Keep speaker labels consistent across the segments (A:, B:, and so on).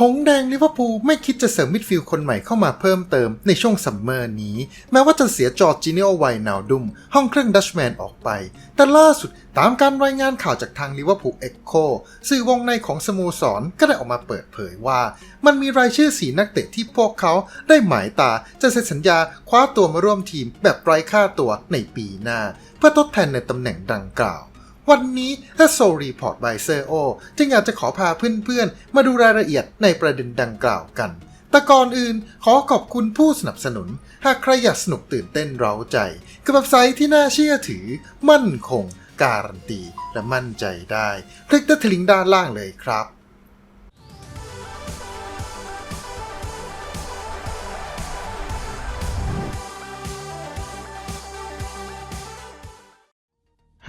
A: หงแดงลิเวอร์พูลไม่คิดจะเสริมมิดฟิลด์คนใหม่เข้ามาเพิ่มเติมในช่วงซัมเมอร์นี้ แม้ว่าจะเสียจอร์จิเนโอไวนาดุม ห้องเครื่องดัชแมนออกไป แต่ล่าสุดตามการรายงานข่าวจากทางลิเวอร์พูลเอ็กโคสื่อวงในของสโมสรก็ได้ออกมาเปิดเผยว่า มันมีรายชื่อสีนักเตะที่พวกเขาได้หมายตาจะเซ็นสัญญาคว้าตัวมาร่วมทีมแบบไร้ค่าตัวในปีหน้า เพื่อทดแทนในตำแหน่งดังกล่าว วันนี้ถ้าโซรีพอร์ตบายเซอร์โอจึงอยากจะขอพาเพื่อนๆ มาดูรายละเอียดในประเด็นดังกล่าวกัน แต่ก่อนอื่นขอขอบคุณผู้สนับสนุน หากใครอยากสนุกตื่นเต้นเร้าใจ กับเว็บไซต์ที่น่าเชื่อถือ มั่นคง การันตี และมั่นใจได้ คลิกที่ลิงก์ด้านล่างเลยครับ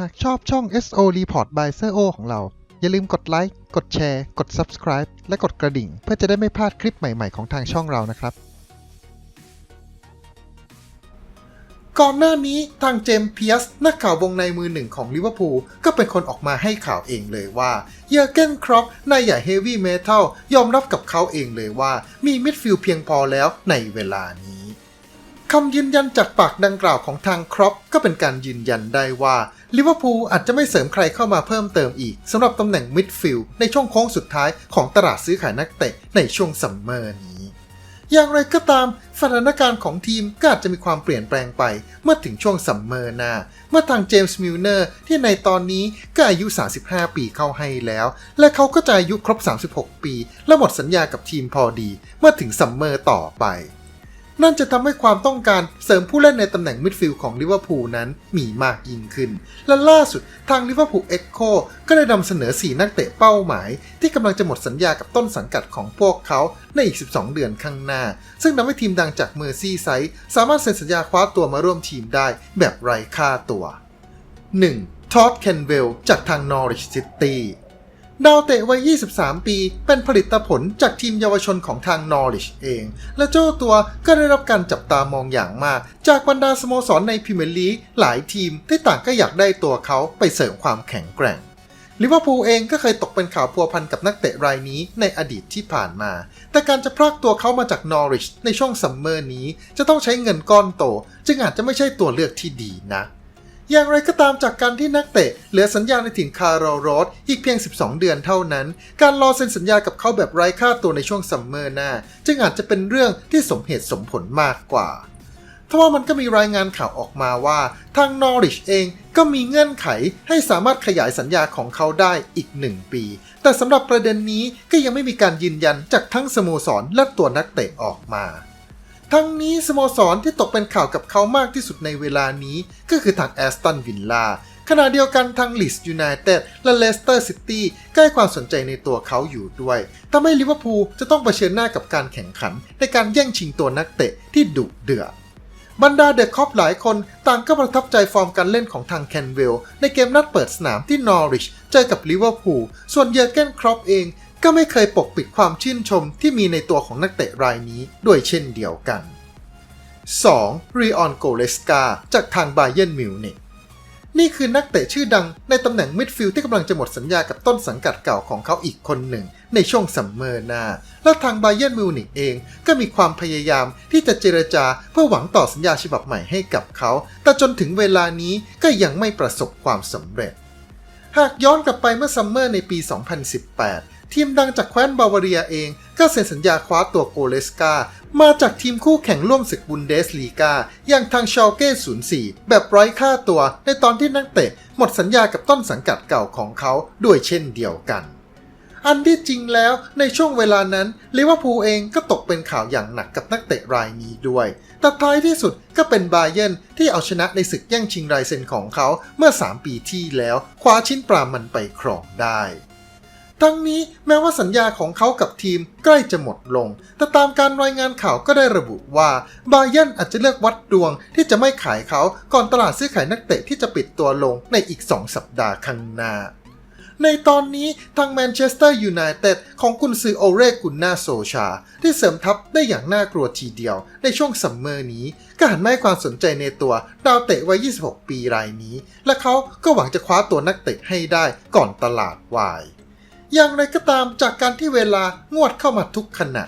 A: ากชอบช่อง SO Report by s e o ของเรา อย่าลืมกดไลค์ กดแชร์ กด Subscribe และกดกระดิ่ง เพื่อจะได้ไม่พลาดคลิปใหม่ๆของทางช่องเรานะครับ ก่อนหน้านี้ทางเจมส์เพียสนักข่าววงในมือหนึ่งของลิเวอร์พูลก็เป็นคนออกมาให้ข่าวเองเลยว่า เยอร์เกนครอปนายใหญ่เฮฟวี่เมทัลยอมรับกับเขาเองเลยว่ามีมิดฟิลด์เพียงพอแล้วในเวลานี้คำยืนยันจากปากดังกล่าวของทางครอปก็เป็นการยืนยันได้ว่า ลิเวอร์พูลอาจจะไม่เสริมใครเข้ามาเพิ่มเติมอีกสำหรับตำแหน่งมิดฟิลด์ในช่วงโค้งสุดท้ายของตลาดซื้อขายนักเตะในช่วงซัมเมอร์นี้ อย่างไรก็ตามสถานการณ์ของทีมก็อาจจะมีความเปลี่ยนแปลงไปเมื่อถึงช่วงซัมเมอร์หน้า เมื่อทางเจมส์มิลเนอร์ที่ในตอนนี้ก็อายุ 35 ปีเข้าให้แล้ว และเขาก็จะอายุครบ 36 ปี และหมดสัญญากับทีมพอดี เมื่อถึงซัมเมอร์ต่อไป นั่นจะทำให้ความต้องการเสริมผู้เล่นในตำแหน่งมิดฟิลด์ของลิเวอร์พูลนั้นมีมากยิ่งขึ้น และล่าสุดทางลิเวอร์พูลเอ็กโคก็ได้นำเสนอ 4 นักเตะเป้าหมาย ที่กำลังจะหมดสัญญากับต้นสังกัดของพวกเขาในอีก 12 เดือนข้างหน้า ซึ่งทำให้ทีมดังจากเมอร์ซีไซด์สามารถเซ็นสัญญาคว้าตัวมาร่วมทีมได้แบบไร้ค่าตัว 1. ท็อดเคนเวลจากทางนอริชซิตี้ ดาวเตะวัย 23 ปี เป็นผลิตผลจากทีมเยาวชนของทางนอริชเอง และเจ้าตัวก็ได้รับการจับตามองอย่างมาก จากบรรดาสโมสรในพรีเมียร์ลีกหลายทีมที่ต่างก็อยากได้ตัวเขาไปเสริมความแข็งแกร่งลิเวอร์พูลเองก็เคยตกเป็นข่าวพัวพันกับนักเตะรายนี้ในอดีตที่ผ่านมา แต่การจะพรากตัวเขามาจากนอริชในช่วงซัมเมอร์นี้ จะต้องใช้เงินก้อนโต จึงอาจจะไม่ใช่ตัวเลือกที่ดีนะ อย่างไรก็ตามจากการที่นักเตะเหลือสัญญาในถิ่นคาร์โรโรสอีกเพียง 12 เดือนเท่านั้น การรอเซ็นสัญญากับเขาแบบไร้ค่าตัวในช่วงซัมเมอร์หน้า จึงอาจจะเป็นเรื่องที่สมเหตุสมผลมากกว่าทว่ามันก็มีรายงานข่าวออกมาว่า ทางนอริชเองก็มีเงื่อนไขให้สามารถขยายสัญญาของเขาได้อีกหนึ่งปี แต่สำหรับประเด็นนี้ก็ยังไม่มีการยืนยันจากทั้งสโมสรและตัวนักเตะออกมา ทั้งนี้สโมสรที่ตกเป็นข่าวกับเขามากที่สุดในเวลานี้ ก็คือทางแอสตันวิลล่าขณะเดียวกันทางลิสยูไนเต็ดและเลสเตอร์ซิตี้ใกล้ความสนใจในตัวเขาอยู่ด้วยทำให้ลิเวอร์พูลจะต้องเผชิญหน้ากับการแข่งขัน ในการแย่งชิงตัวนักเตะที่ดุเดือดบรรดาเดอะคอปหลายคนต่างก็ประทับใจฟอร์มการเล่นของทางแคนเวลในเกมนัดเปิดสนามที่นอริชเจอกับลิเวอร์พูลส่วนเยอร์เกนครอปเอง ก็ไม่เคยปกปิดความชื่นชมที่มีในตัวของนักเตะรายนี้ด้วยเช่นเดียวกัน 2. รีออนโกเลสกาจากทางบาเยนมิวนิกนี่คือนักเตะชื่อดังในตำแหน่งมิดฟิลด์ที่กำลังจะหมดสัญญากับต้นสังกัดเก่าของเขาอีกคนหนึ่ง ในช่วงซัมเมอร์หน้าและทางบาเยนมิวนิกเองก็มีความพยายามที่จะเจรจาเพื่อหวังต่อสัญญาฉบับใหม่ให้กับเขา แต่จนถึงเวลานี้ก็ยังไม่ประสบความสำเร็จ หากย้อนกลับไปเมื่อซัมเมอร์ในปี 2018ทีมดังจากแคว้นบาวาเรียเองก็เซ็นสัญญาคว้าตัวโกเลสกา มาจากทีมคู่แข่งร่วมศึกบุนเดสลีกา อย่างทางชาลเก้ 04 แบบไร้ค่าตัวในตอนที่นักเตะ หมดสัญญากับต้นสังกัดเก่าของเขาด้วยเช่นเดียวกัน อันที่จริงแล้วในช่วงเวลานั้นลิเวอร์พูลเองก็ตกเป็นข่าวอย่างหนักกับนักเตะรายนี้ด้วย แต่ท้ายที่สุดก็เป็นบาเยนที่เอาชนะในศึกแย่งชิงรายเซ็นของเขาเมื่อ 3 ปีที่แล้วคว้าชิ้นปลามันไปครองได้ ทั้งนี้แม้ว่าสัญญาของเขากับทีมใกล้จะหมดลง แต่ตามการรายงานข่าวก็ได้ระบุว่า บาเยนอาจจะเลือกวัดดวงที่จะไม่ขายเขาก่อนตลาดซื้อขายนักเตะที่จะปิดตัวลงในอีก 2 สัปดาห์ข้างหน้า ในตอนนี้ทางแมนเชสเตอร์ยูไนเต็ดของกุนซือโอเรกุนนาโซชา ที่เสริมทัพได้อย่างน่ากลัวทีเดียว ในช่วงซัมเมอร์นี้ก็หันมาให้ความสนใจในตัวดาวเตะวัย 26 ปีรายนี้ และเขาก็หวังจะคว้าตัวนักเตะให้ได้ก่อนตลาดวาย อย่างไรก็ตามจากการที่เวลางวดเข้ามาทุกขณะ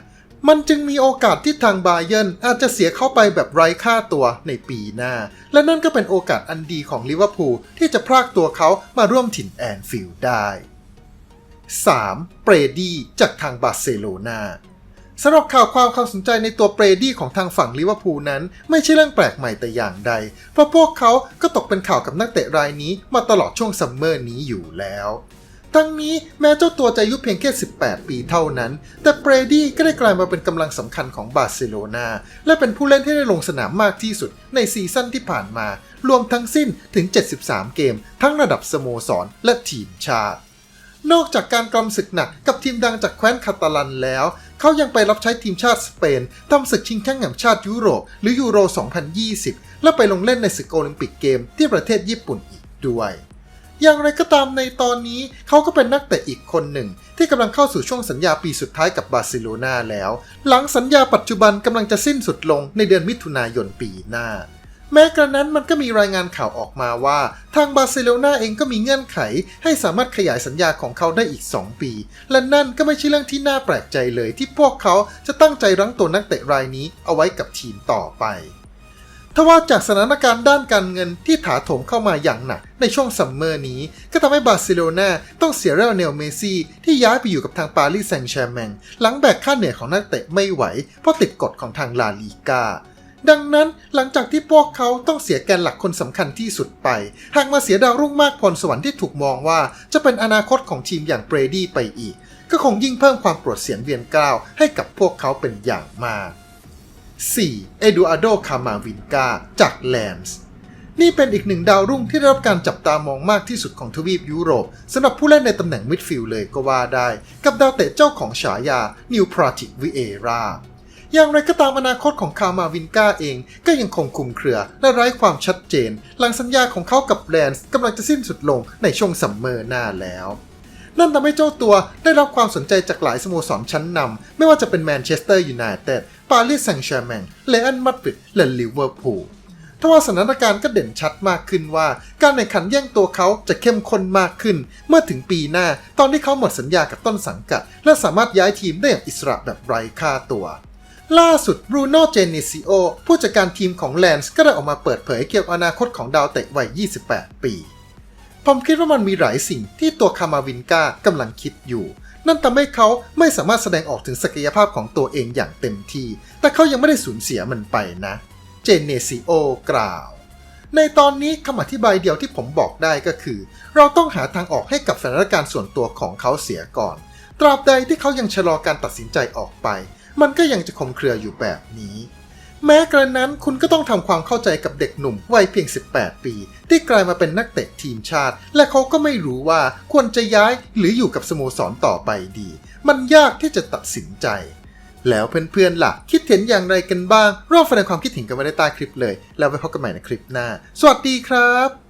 A: มันจึงมีโอกาสที่ทางบาเยนอาจจะเสียเข้าไปแบบไร้ค่าตัวในปีหน้า และนั่นก็เป็นโอกาสอันดีของลิเวอร์พูลที่จะพรากตัวเขามาร่วมถิ่นแอนฟิลด์ได้ 3. เปรดี้จากทางบาร์เซโลนาสำหรับข่าวความความสนใจในตัวเปรดี้ของทางฝั่งลิเวอร์พูลนั้น ไม่ใช่เรื่องแปลกใหม่แต่อย่างใด เพราะพวกเขาก็ตกเป็นข่าวกับนักเตะรายนี้มาตลอดช่วงซัมเมอร์นี้อยู่แล้ว ทั้งนี้แม้เจ้าตัวจะอายุเพียงแค่ 18 ปีเท่านั้น แต่เบรดี้ก็ได้กลายมาเป็นกำลังสำคัญของบาร์เซโลนาและเป็นผู้เล่นที่ได้ลงสนามมากที่สุดในซีซั่นที่ผ่านมา รวมทั้งสิ้นถึง 73 เกม ทั้งระดับสโมสรและทีมชาติ นอกจากการกำศึกหนักกับทีมดังจากแคว้นคาตาลันแล้ว เขายังไปรับใช้ทีมชาติสเปนทำศึกชิงแชมป์แห่งชาติยุโรป หรือยูโร 2020 และไปลงเล่นในศึกโอลิมปิกเกมที่ประเทศญี่ปุ่นอีกด้วย อย่างไรก็ตามในตอนนี้เขาก็เป็นนักเตะอีกคนหนึ่ง ที่กำลังเข้าสู่ช่วงสัญญาปีสุดท้ายกับบาร์เซโลนาแล้ว หลังสัญญาปัจจุบันกำลังจะสิ้นสุดลงในเดือนมิถุนายนปีหน้า แม้กระนั้นมันก็มีรายงานข่าวออกมาว่า ทางบาร์เซโลนาเองก็มีเงื่อนไข ให้สามารถขยายสัญญาของเขาได้อีก 2 ปี และนั่นก็ไม่ใช่เรื่องที่น่าแปลกใจเลยที่พวกเขาจะตั้งใจรั้งตัวนักเตะรายนี้เอาไว้กับทีมต่อไป ทว่าจากสถานการณ์ด้านการเงินที่ถาโถมเข้ามาอย่างหนักในช่วงซัมเมอร์นี้ ก็ทำให้บาร์เซโลนาต้องเสียเรอัลเนลเมซี่ที่ย้ายไปอยู่กับทางปารีสแซงต์แชร์แมงหลังแบกค่าเหนื่อยของนักเตะไม่ไหว เพราะติดกฎของทางลาลีกาดังนั้นหลังจากที่พวกเขาต้องเสียแกนหลักคนสำคัญที่สุดไป หากมาเสียดาวรุ่งมากพรสวรรค์ที่ถูกมองว่าจะเป็นอนาคตของทีมอย่างเบรดี้ไปอีก ก็คงยิ่งเพิ่มความปรดเสียนเวียนกล้าวให้กับพวกเขาเป็นอย่างมาก 4. เอดูอาโด คามาวินกา จากแลนส์นี่เป็นอีกหนึ่งดาวรุ่งที่ได้รับการจับตามองมากที่สุดของทวีปยุโรปสำหรับผู้เล่นในตำแหน่งมิดฟิลด์เลยก็ว่าได้ กับดาวเตะเจ้าของฉายา นิวพราติวิเอราอย่างไรก็ตามอนาคตของคามาวินกาเองก็ยังคงคลุมเครือ และไร้ความชัดเจน หลังสัญญาของเขากับแลนส์กำลังจะสิ้นสุดลงในช่วงซัมเมอร์หน้าแล้วนั่นทำให้เจ้าตัวได้รับความสนใจจากหลายสโมสรชั้นนำไม่ว่าจะเป็นแมนเชสเตอร์ยูไนเต็ด ปารีสแซงต์แชร์แมงเลอันมาดริดและลิเวอร์พูลทว่าสถานการณ์ก็เด่นชัดมากขึ้นว่า การแข่งขันแย่งตัวเขาจะเข้มข้นมากขึ้น เมื่อถึงปีหน้าตอนที่เขาหมดสัญญากับต้นสังกัด และสามารถย้ายทีมได้อย่างอิสระแบบไร้ค่าตัว ล่าสุดบรูโน่เจเนซิโอผู้จัดการทีมของแลนส์ก็ได้ออกมาเปิดเผยเกี่ยวกับอนาคตของดาวเตะวัย 28 ปี ผมคิดว่ามันมีหลายสิ่งที่ตัวคามาวินกากำลังคิดอยู่ นั่นทำให้เขาไม่สามารถแสดงออกถึงศักยภาพของตัวเองอย่างเต็มที่ แต่เขายังไม่ได้สูญเสียมันไปนะ เจเนซิโอกล่าว ในตอนนี้คำอธิบายเดียวที่ผมบอกได้ก็คือ เราต้องหาทางออกให้กับสถานการณ์ส่วนตัวของเขาเสียก่อน ตราบใดที่เขายังชะลอการตัดสินใจออกไป มันก็ยังจะคมเครืออยู่แบบนี้ แม้กระนั้นคุณก็ต้องทำความเข้าใจกับเด็กหนุ่มวัยเพียง 18 ปี ที่กลายมาเป็นนักเตะทีมชาติ และเขาก็ไม่รู้ว่าควรจะย้ายหรืออยู่กับสโมสรต่อไปดี มันยากที่จะตัดสินใจ แล้วเพื่อนๆล่ะ คิดเห็นอย่างไรกันบ้างร่วมแสดงความคิดเห็นกันไว้ในใต้คลิปเลย แล้วไปพบกันใหม่ในคลิปหน้า สวัสดีครับ